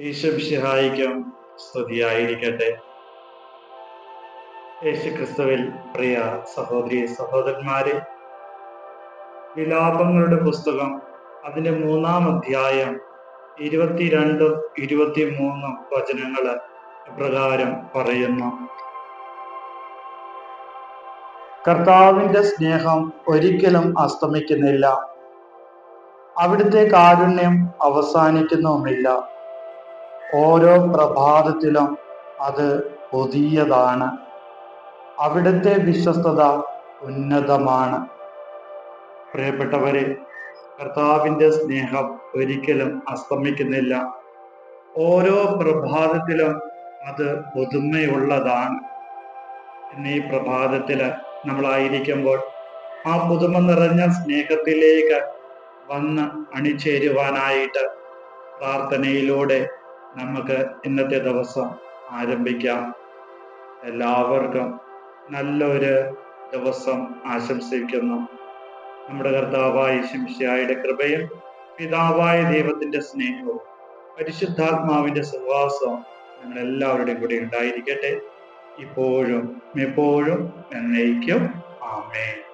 ഈശ്വംഷിഹായിക്കും സ്തുതിയായിരിക്കട്ടെ. യേശു ക്രിസ്തുവിൽ പ്രിയ സഹോദരി സഹോദരന്മാരെ വിലാപങ്ങളുടെ പുസ്തകം അതിന്റെ മൂന്നാം അധ്യായം ഇരുപത്തിരണ്ടും ഇരുപത്തിമൂന്നും വചനങ്ങൾ പ്രകാരം പറയുന്നു. കർത്താവിന്റെ സ്നേഹം ഒരിക്കലും അസ്തമിക്കുന്നില്ല. അവിടുത്തെ കാരുണ്യം അവസാനിക്കുന്നുമില്ല. ഓരോ പ്രഭാതത്തിലും അത് പുതിയതാണ്. അവിടുത്തെ വിശ്വസ്തത ഉന്നതമാണ്. പ്രിയപ്പെട്ടവരെ കർത്താവിന്റെ സ്നേഹം ഒരിക്കലും അസ്തമിക്കുന്നില്ല. ഓരോ പ്രഭാതത്തിലും അത് പുതുമയുള്ളതാണ്. ഈ പ്രഭാതത്തിൽ നമ്മളായിരിക്കുമ്പോൾ ആ പുതുമ നിറഞ്ഞ സ്നേഹത്തിലേക്ക് വന്ന് അണിചേരുവാനായിട്ട് പ്രാർത്ഥനയിലൂടെ നമുക്ക് ഇന്നത്തെ ദിവസം ആരംഭിക്കാം. എല്ലാവർക്കും നല്ലൊരു ദിവസം ആശംസിക്കുന്നു. നമ്മുടെ കർത്താവായ ശിംഷയായുടെ കൃപയും പിതാവായ ദൈവത്തിന്റെ സ്നേഹവും പരിശുദ്ധാത്മാവിന്റെ സഹവാസവും നിങ്ങൾ എല്ലാവരുടെയും കൂടെ ഉണ്ടായിരിക്കട്ടെ. ഇപ്പോഴും എപ്പോഴും എന്നേക്കും. ആമേ